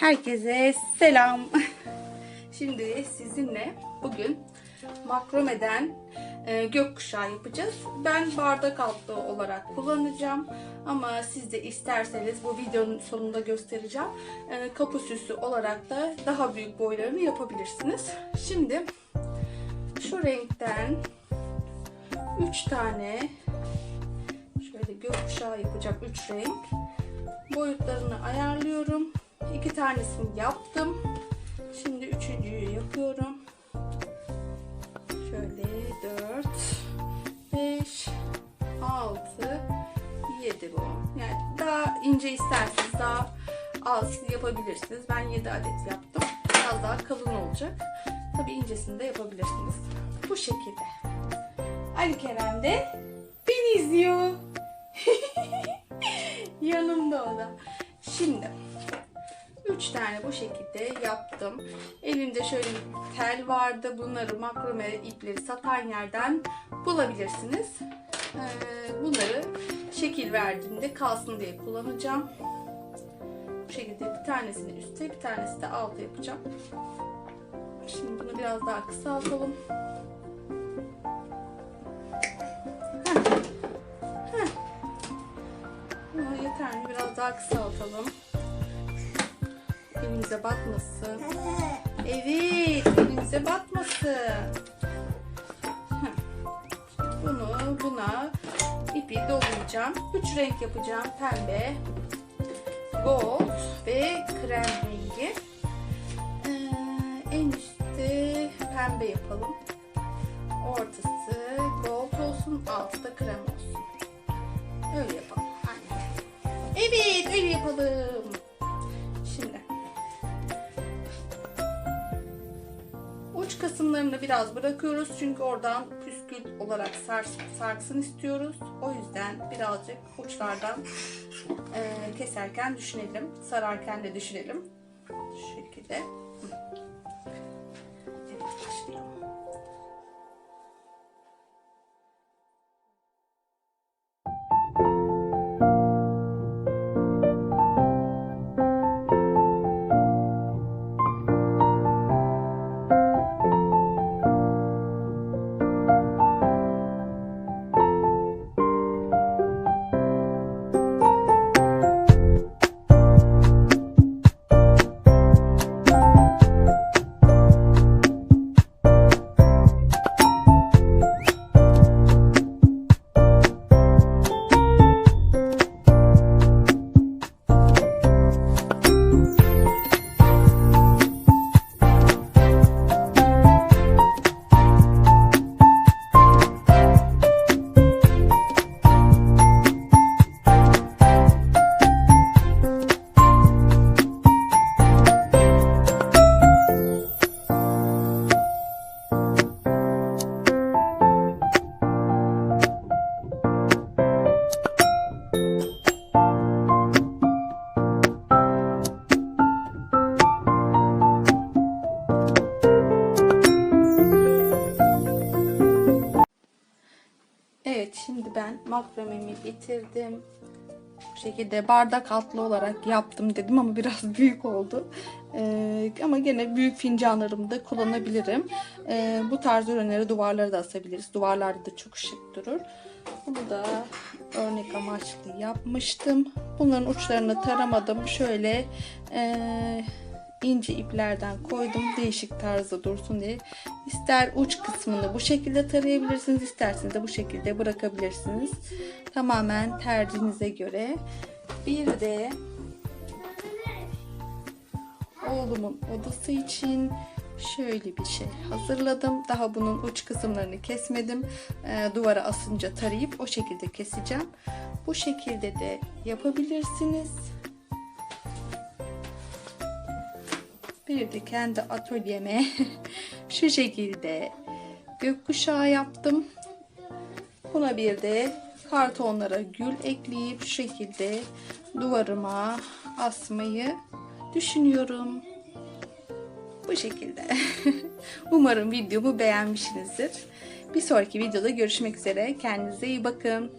Herkese selam. Şimdi sizinle bugün makromeden e, gökkuşağı yapacağız. Ben bardak altlı olarak kullanacağım. Ama siz de isterseniz bu videonun sonunda göstereceğim. E, kapı süsü olarak da daha büyük boylarını yapabilirsiniz. Şimdi şu renkten 3 tane şöyle gökkuşağı yapacak 3 renk boyutlarını ayarlıyorum. İki tanesini yaptım. Şimdi üçüncüyü yapıyorum. Şöyle 4 5 6 7 bu. Yani daha ince isterseniz daha az yapabilirsiniz. Ben 7 adet yaptım. Biraz daha kalın olacak. Tabii incesini de yapabilirsiniz. Bu şekilde. Ali Kerem de beni izliyor. Yanımda o da. Şimdi 3 tane bu şekilde yaptım. Elimde şöyle tel vardı. Bunları makrome ipleri satan yerden bulabilirsiniz. Ee, bunları şekil verdiğimde kalsın diye kullanacağım. Bu şekilde bir tanesini üstte bir tanesi de altta yapacağım. Şimdi bunu biraz daha kısaltalım. Ama yeter mi? Biraz daha kısaltalım. Elimize batmasın. Evet, elimize batmasın. Bunu buna ipi dolayacağım. Üç renk yapacağım. Pembe, gold ve krem rengi. Ee, en üstte pembe yapalım. Ortası gold olsun, altı da krem olsun. Öyle yapalım. Aynen. Evet, öyle yapalım. Uç kısımlarını biraz bırakıyoruz çünkü oradan püskül olarak sars, sarksın istiyoruz. O yüzden birazcık uçlardan keserken düşünelim, sararken de düşünelim. Şu şekilde. Makromemi bitirdim. Bu şekilde bardak altlı olarak yaptım dedim ama biraz büyük oldu. Ee, ama gene büyük fincanlarımda kullanabilirim. Ee, bu tarz ürünleri duvarlara da asabiliriz. Duvarlarda da çok şık durur. Bunu da örnek amaçlı yapmıştım. Bunların uçlarını taramadım. Şöyle eee ince iplerden koydum değişik tarzda dursun diye. İster uç kısmını bu şekilde tarayabilirsiniz, isterseniz de bu şekilde bırakabilirsiniz. Tamamen tercihinize göre. Bir de oğlumun odası için şöyle bir şey hazırladım. Daha bunun uç kısımlarını kesmedim. Ee, duvara asınca tarayıp o şekilde keseceğim. Bu şekilde de yapabilirsiniz. Bir de kendi atölyeme şu şekilde gökkuşağı yaptım. Buna bir de kartonlara gül ekleyip şu şekilde duvarıma asmayı düşünüyorum. Bu şekilde. Umarım videomu beğenmişsinizdir. Bir sonraki videoda görüşmek üzere. Kendinize iyi bakın.